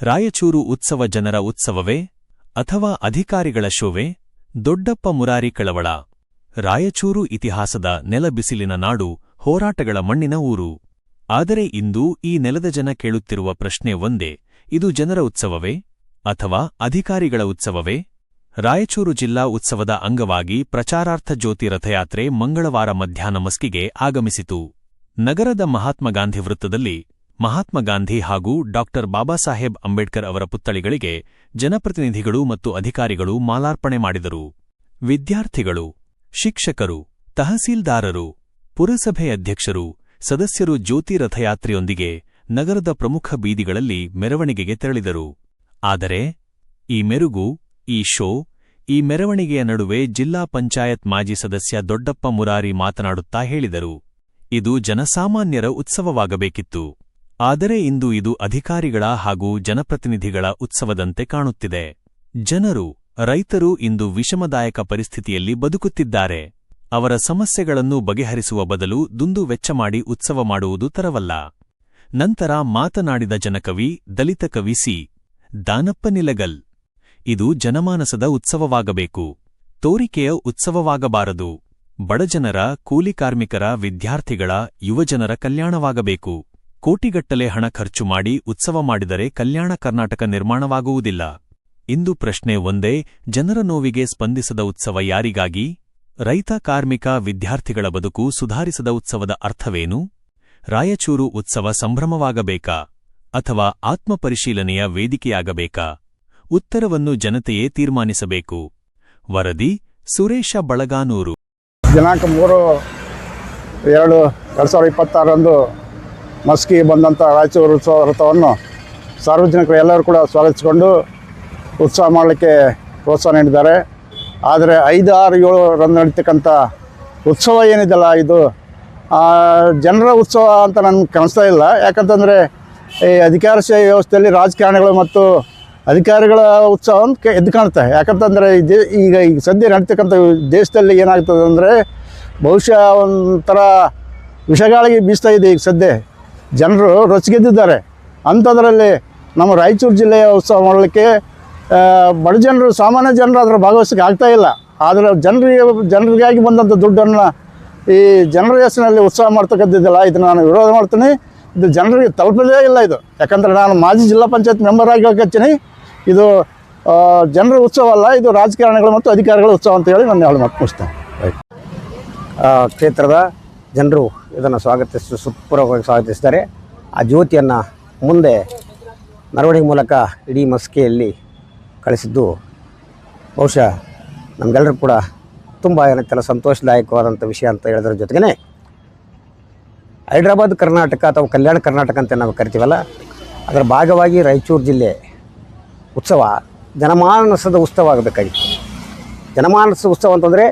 ರಾಯಚೂರು ಉತ್ಸವ ಜನರ ಉತ್ಸವವೇ ಅಥವಾ ಅಧಿಕಾರಿಗಳ ಶೋವೇ? ದೊಡ್ಡಪ್ಪ ಮುರಾರಿ ಕಳವಳ. ರಾಯಚೂರು ಇತಿಹಾಸದ ನೆಲಬಿಸಿಲಿನ ನಾಡು ಹೋರಾಟಗಳ ಮಣ್ಣಿನ ಊರು. ಆದರೆ ಇಂದು ಈ ನೆಲದ ಜನ ಕೇಳುತ್ತಿರುವ ಪ್ರಶ್ನೆ ಒಂದೇ, ಇದು ಜನರ ಉತ್ಸವವೇ ಅಥವಾ ಅಧಿಕಾರಿಗಳ ಉತ್ಸವವೇ? ರಾಯಚೂರು ಜಿಲ್ಲಾ ಉತ್ಸವದ ಅಂಗವಾಗಿ ಪ್ರಚಾರಾರ್ಥ ಜ್ಯೋತಿ ರಥಯಾತ್ರೆ ಮಂಗಳವಾರ ಮಧ್ಯಾಹ್ನ ಮಸ್ಕಿಗೆ ಆಗಮಿಸಿತು. ನಗರದ ಮಹಾತ್ಮ ಗಾಂಧಿ ವೃತ್ತದಲ್ಲಿ ಮಹಾತ್ಮ ಗಾಂಧಿ ಹಾಗೂ ಡಾಕ್ಟರ್ ಬಾಬಾಸಾಹೇಬ್ ಅಂಬೇಡ್ಕರ್ ಅವರ ಪುತ್ಥಳಿಗಳಿಗೆ ಜನಪ್ರತಿನಿಧಿಗಳು ಮತ್ತು ಅಧಿಕಾರಿಗಳು ಮಾಲಾರ್ಪಣೆ ಮಾಡಿದರು. ವಿದ್ಯಾರ್ಥಿಗಳು, ಶಿಕ್ಷಕರು, ತಹಸೀಲ್ದಾರರು, ಪುರಸಭೆ ಅಧ್ಯಕ್ಷರು, ಸದಸ್ಯರು ಜ್ಯೋತಿ ರಥಯಾತ್ರೆಯೊಂದಿಗೆ ನಗರದ ಪ್ರಮುಖ ಬೀದಿಗಳಲ್ಲಿ ಮೆರವಣಿಗೆಗೆ ತೆರಳಿದರು. ಆದರೆ, ಈ ಮೆರುಗು, ಈ ಶೋ, ಈ ಮೆರವಣಿಗೆಯ ನಡುವೆ ಜಿಲ್ಲಾ ಪಂಚಾಯತ್ ಮಾಜಿ ಸದಸ್ಯ ದೊಡ್ಡಪ್ಪ ಮುರಾರಿ ಮಾತನಾಡುತ್ತಾ ಹೇಳಿದರು. ಇದು ಜನಸಾಮಾನ್ಯರ ಉತ್ಸವವಾಗಬೇಕಿತ್ತು. ಆದರೆ ಇಂದು ಇದು ಅಧಿಕಾರಿಗಳ ಹಾಗೂ ಜನಪ್ರತಿನಿಧಿಗಳ ಉತ್ಸವದಂತೆ ಕಾಣುತ್ತಿದೆ. ಜನರು, ರೈತರು ಇಂದು ವಿಷಮದಾಯಕ ಪರಿಸ್ಥಿತಿಯಲ್ಲಿ ಬದುಕುತ್ತಿದ್ದಾರೆ. ಅವರ ಸಮಸ್ಯೆಗಳನ್ನು ಬಗೆಹರಿಸುವ ಬದಲು ದುಂದು ವೆಚ್ಚ ಮಾಡಿ ಉತ್ಸವ ಮಾಡುವುದು ತರವಲ್ಲ. ನಂತರ ಮಾತನಾಡಿದ ಜನಕವಿ, ದಲಿತ ಕವಿ ಸಿ. ದಾನಪ್ಪ ನಿಲಗಲ್. ಇದು ಜನಮಾನಸದ ಉತ್ಸವವಾಗಬೇಕು. ತೋರಿಕೆಯ ಉತ್ಸವವಾಗಬಾರದು. ಬಡಜನರ ಕೂಲಿಕಾರ್ಮಿಕರ ವಿದ್ಯಾರ್ಥಿಗಳ ಯುವಜನರ ಕಲ್ಯಾಣವಾಗಬೇಕು. ಕೋಟಿಗಟ್ಟಲೆ ಹಣ ಖರ್ಚು ಮಾಡಿ ಉತ್ಸವ ಮಾಡಿದರೆ ಕಲ್ಯಾಣ ಕರ್ನಾಟಕ ನಿರ್ಮಾಣವಾಗುವುದಿಲ್ಲ. ಇಂದು ಪ್ರಶ್ನೆ ಒಂದೇ, ಜನರ ನೋವಿಗೆ ಸ್ಪಂದಿಸದ ಉತ್ಸವ ಯಾರಿಗಾಗಿ? ರೈತ, ಕಾರ್ಮಿಕ, ವಿದ್ಯಾರ್ಥಿಗಳ ಬದುಕು ಸುಧಾರಿಸದ ಉತ್ಸವದ ಅರ್ಥವೇನು? ರಾಯಚೂರು ಉತ್ಸವ ಸಂಭ್ರಮವಾಗಬೇಕಾ? ಅಥವಾ ಆತ್ಮಪರಿಶೀಲನೆಯ ವೇದಿಕೆಯಾಗಬೇಕಾ? ಉತ್ತರವನ್ನು ಜನತೆಯೇ ತೀರ್ಮಾನಿಸಬೇಕು. ವರದಿ, ಸುರೇಶ ಬಳಗಾನೂರು. ದಿನಾಂಕ ಮೂರು, ಎರಡು ಎರಡು ಸಾವಿರದ ಇಪ್ಪತ್ತಾರರಂದು ಮಸ್ಕಿ ಬಂದಂಥ ರಾಯಚೂರು ಉತ್ಸವ ರಥವನ್ನು ಸಾರ್ವಜನಿಕರು ಎಲ್ಲರೂ ಕೂಡ ಸ್ವಾಗತಿಸಿಕೊಂಡು ಉತ್ಸವ ಮಾಡಲಿಕ್ಕೆ ಪ್ರೋತ್ಸಾಹ ನೀಡಿದ್ದಾರೆ. ಆದರೆ ಐದು ಆರು ಏಳು ರಂದು ನಡೀತಕ್ಕಂಥ ಉತ್ಸವ ಏನಿದೆಯಲ್ಲ ಇದು? ಜನರ ಉತ್ಸವ ಅಂತ ನನಗೆ ಕಾಣಿಸ್ತಾ ಇಲ್ಲ. ಯಾಕಂತಂದರೆ ಈ ಅಧಿಕಾರಶಾಹಿ ವ್ಯವಸ್ಥೆಯಲ್ಲಿ ರಾಜಕಾರಣಿಗಳು ಮತ್ತು ಅಧಿಕಾರಿಗಳ ಉತ್ಸವ ಅಂತ ಎದ್ದು ಕಾಣುತ್ತೆ. ಯಾಕಂತಂದರೆ ಈಗ ಈಗ ಸದ್ಯ ನಡೀತಕ್ಕಂಥ ದೇಶದಲ್ಲಿ ಏನಾಗ್ತದೆ ಅಂದರೆ ಬಹುಶಃ ಒಂಥರ ವಿಷಗಾಳಿಗೆ ಬೀಸ್ತಾ ಇದೆ ಈಗ ಸದ್ಯ. ಜನರು ರೊಚ್ಚಿಗೆದ್ದಿದ್ದಾರೆ. ಅಂಥದ್ರಲ್ಲಿ ನಮ್ಮ ರಾಯಚೂರು ಜಿಲ್ಲೆಯ ಉತ್ಸವ ಮಾಡಲಿಕ್ಕೆ ಬಡ ಜನರು, ಸಾಮಾನ್ಯ ಜನರು ಅದರ ಭಾಗವಹಿಸಕ್ಕೆ ಆಗ್ತಾ ಇಲ್ಲ. ಆದರೆ ಜನರಿಗೆ, ಜನರಿಗಾಗಿ ಬಂದಂಥ ದುಡ್ಡನ್ನು ಈ ಜನರ ಹೆಸರಿನಲ್ಲಿ ಉತ್ಸವ ಮಾಡ್ತಕ್ಕಂಥದ್ದಿಲ್ಲ ಇದನ್ನು ನಾನು ವಿರೋಧ ಮಾಡ್ತೀನಿ. ಇದು ಜನರಿಗೆ ತಲುಪದೇ ಇಲ್ಲ ಇದು. ಯಾಕಂದರೆ ನಾನು ಮಾಜಿ ಜಿಲ್ಲಾ ಪಂಚಾಯತ್ ಮೆಂಬರ್ ಆಗಿ ಹೋಗ್ತೀನಿ ಇದು ಜನರ ಉತ್ಸವ ಅಲ್ಲ, ಇದು ರಾಜಕಾರಣಿಗಳು ಮತ್ತು ಅಧಿಕಾರಿಗಳ ಉತ್ಸವ ಅಂತ ಹೇಳಿ ನಾನು ಹೇಳಿ ಮಾತು ಕ್ಷೇತ್ರದ ಜನರು ಇದನ್ನು ಸ್ವಾಗತಿಸಿ ಸುಪೂರ್ವಕವಾಗಿ ಸ್ವಾಗತಿಸ್ತಾರೆ ಆ ಜ್ಯೋತಿಯನ್ನು ಮುಂದೆ ಮೆರವಣಿಗೆ ಮೂಲಕ ಇಡೀ ಮಸ್ಕೆಯಲ್ಲಿ ಕಳಿಸಿದ್ದು ಬಹುಶಃ ನಮಗೆಲ್ಲರೂ ಕೂಡ ತುಂಬ ಏನಕ್ಕೆಲ್ಲ ಸಂತೋಷದಾಯಕವಾದಂಥ ವಿಷಯ ಅಂತ ಹೇಳೋದ್ರ ಜೊತೆಗೇ ಹೈದ್ರಾಬಾದ್ ಕರ್ನಾಟಕ ಅಥವಾ ಕಲ್ಯಾಣ ಕರ್ನಾಟಕ ಅಂತ ನಾವು ಕರಿತೀವಲ್ಲ, ಅದರ ಭಾಗವಾಗಿ ರಾಯಚೂರು ಜಿಲ್ಲೆ ಉತ್ಸವ ಜನಮಾನಸದ ಉತ್ಸವ ಆಗಬೇಕಾಗಿತ್ತು. ಜನಮಾನಸದ ಉತ್ಸವ ಅಂತಂದರೆ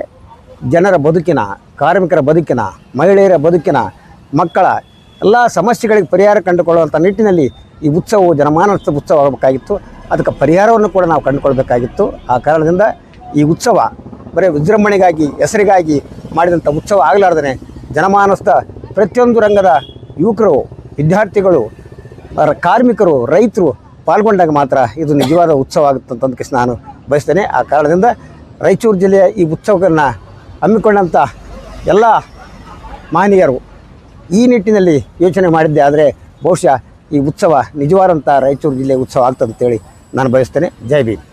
ಜನರ ಬದುಕಿನ ಕಾರ್ಮಿಕರ ಬದುಕಿನ, ಮಹಿಳೆಯರ ಬದುಕಿನ, ಮಕ್ಕಳ ಎಲ್ಲ ಸಮಸ್ಯೆಗಳಿಗೆ ಪರಿಹಾರ ಕಂಡುಕೊಳ್ಳುವಂಥ ನಿಟ್ಟಿನಲ್ಲಿ ಈ ಉತ್ಸವವು ಜನಮಾನಸ ಉತ್ಸವ ಆಗಬೇಕಾಗಿತ್ತು. ಅದಕ್ಕೆ ಪರಿಹಾರವನ್ನು ಕೂಡ ನಾವು ಕಂಡುಕೊಳ್ಬೇಕಾಗಿತ್ತು. ಆ ಕಾರಣದಿಂದ ಈ ಉತ್ಸವ ಬರೀ ವಿಜೃಂಭಣೆಗಾಗಿ, ಹೆಸರಿಗಾಗಿ ಮಾಡಿದಂಥ ಉತ್ಸವ ಆಗಲಾರ್ದೇ ಜನಮಾನಸದ ಪ್ರತಿಯೊಂದು ರಂಗದ ಯುವಕರು, ವಿದ್ಯಾರ್ಥಿಗಳು ಕಾರ್ಮಿಕರು, ರೈತರು ಪಾಲ್ಗೊಂಡಾಗ ಮಾತ್ರ ಇದು ನಿಜವಾದ ಉತ್ಸವ ಆಗುತ್ತೆ ಅಂತಂದಕ್ಕೆ ನಾನು ಬಯಸ್ತೇನೆ. ಆ ಕಾರಣದಿಂದ ರಾಯಚೂರು ಜಿಲ್ಲೆಯ ಈ ಉತ್ಸವವನ್ನು ಹಮ್ಮಿಕೊಂಡಂಥ ಎಲ್ಲ ಮಾನೀಯರು ಈ ನಿಟ್ಟಿನಲ್ಲಿ ಯೋಚನೆ ಮಾಡಿದ್ದೆ, ಆದರೆ ಬಹುಶಃ ಈ ಉತ್ಸವ ನಿಜವಾದಂಥ ರಾಯಚೂರು ಜಿಲ್ಲೆ ಉತ್ಸವ ಆಗ್ತದೆ ಅಂತೇಳಿ ನಾನು ಬಯಸ್ತೇನೆ. ಜೈ ಭೀಮ್.